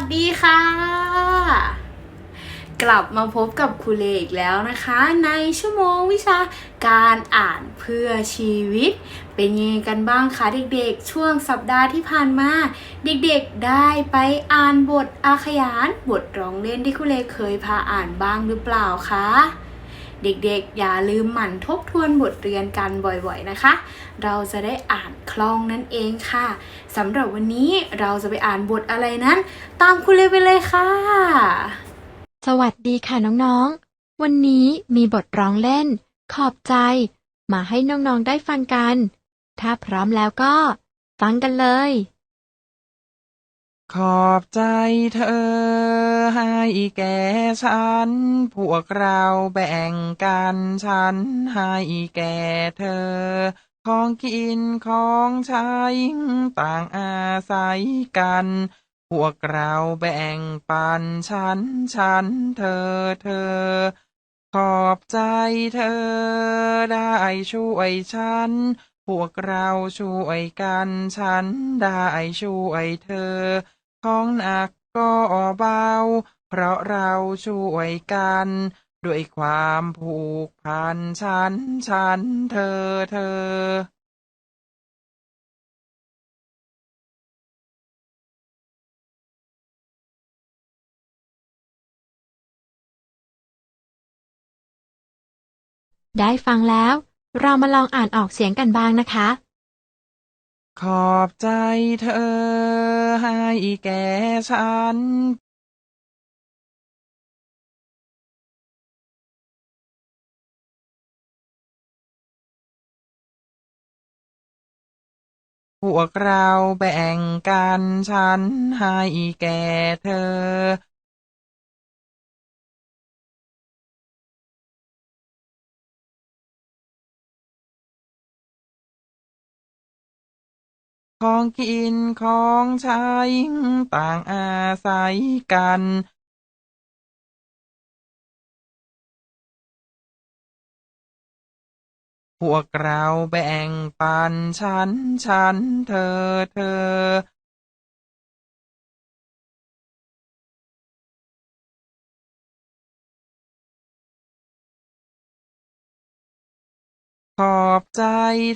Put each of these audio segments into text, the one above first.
วัสดีค่ะ กลับมาพบกับครูเลอีกแล้วนะคะ ในชั่วโมงวิชาการอ่านเพื่อชีวิต เป็นยังไงกันบ้างคะเด็กๆ ช่วงสัปดาห์ที่ผ่านมา เด็กๆได้ไปอ่านบทอาขยาน บทร้องเล่นที่ครูเลเคยพาอ่านบ้างหรือเปล่าคะ เด็กๆ อย่าลืมหมั่นทบทวนบทเรียนกันบ่อยๆนะคะ เราจะได้อ่านคล่องนั่นเองค่ะสำหรับวันนี้เราจะไปอ่านบทอะไรนั้น ตามคุณเลไปเลยค่ะ สวัสดีค่ะน้องๆ วันนี้มีบทร้องเล่น ขอบใจ มาให้น้องๆได้ฟังกัน ถ้าพร้อมแล้วก็ ฟังกันเลย ขอบใจเธอให้แก่ฉัน พวกเราแบ่งกันฉันให้แก่เธอ ของกินของใช้ต่างอาศัยกัน พวกเราแบ่งปันฉันฉันเธอเธอ ขอบใจเธอได้ช่วยฉัน พวกเราช่วยกันฉันได้ช่วยเธอ ของหนักก็เบา เพราะเราช่วยกัน ด้วยความผูกพันฉันฉันเธอเธอ ได้ฟังแล้ว เรามาลองอ่านออกเสียงกันบ้างนะคะ ขอบใจเธอให้แก่ฉันพวกเราแบ่งกันฉันให้แก่เธอ ของกินของใช้ต่างอาศัยกันพวกเราแบ่งปันฉันฉันเธอเธอ ขอบใจ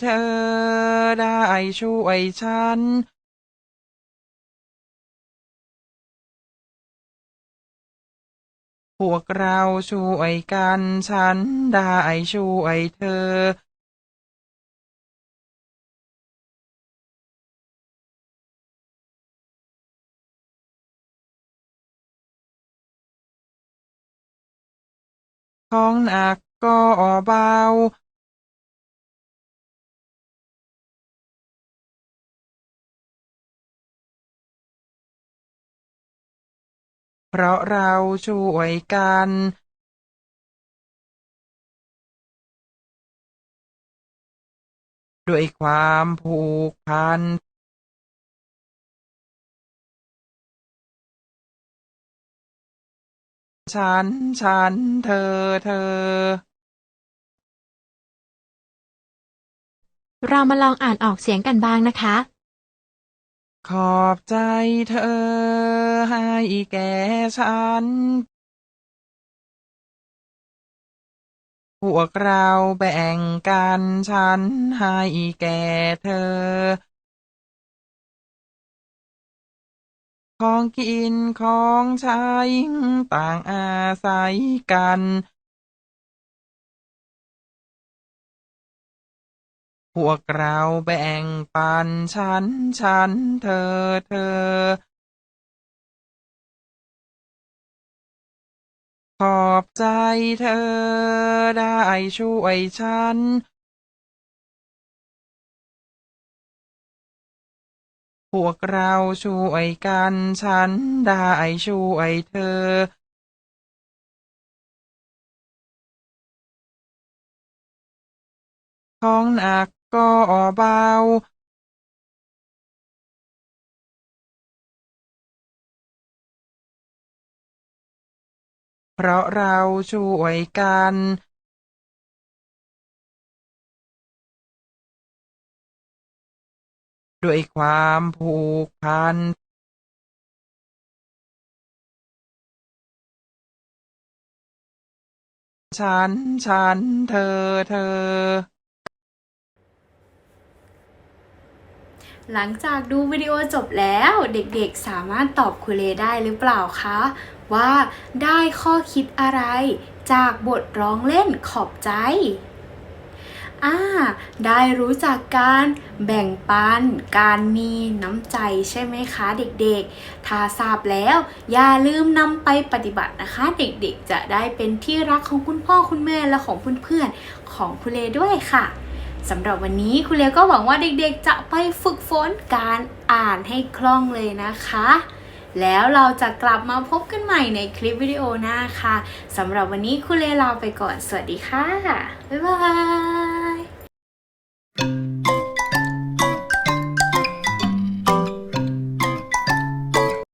เธอได้ช่วยฉันพวกเราช่วยกันฉันได้ช่วยเธอ ของหนักก็เบา เพราะเราช่วยกันด้วยความผูกพัน ฉัน ฉัน เธอ เธอ เรามาลองอ่านออกเสียงกันบ้างนะคะ ขอบใจเธอให้แก่ฉัน พวกเราแบ่งกันฉันให้แก่เธอ ของกินของใช้ต่างอาศัยกัน พวกเราแบ่งปันฉันฉันเธอเธอ ขอบใจเธอได้ช่วยฉัน พวกเราช่วยกันฉันได้ช่วยเธอของหนัก ก็เบาเพราะเราช่วยกัน ด้วยความผูกพัน ฉัน ฉัน เธอ เธอ หลังจากดูวิดีโอจบแล้วเด็กๆสามารถตอบครูเลได้หรือเปล่าคะ ว่าได้ข้อคิดอะไร จากบทร้องเล่นขอบใจอ่าได้รู้จักการแบ่งปัน การมีน้ำใจใช่ไหมคะเด็กๆ ถ้าทราบแล้วอย่าลืมนำไปปฏิบัตินะคะ เด็กๆ จะได้เป็นที่รักของคุณพ่อคุณแม่และของเพื่อนๆของครูเลด้วยค่ะ สำหรับวันนี้คุณเลก็หวังว่าเด็กๆ จะไปฝึกฝนการอ่านให้คล่องเลยนะคะ แล้วเราจะกลับมาพบกันใหม่ในคลิปวิดีโอหน้าค่ะสำหรับวันนี้คุณเลลาไปก่อน สวัสดีค่ะ บ๊ายบาย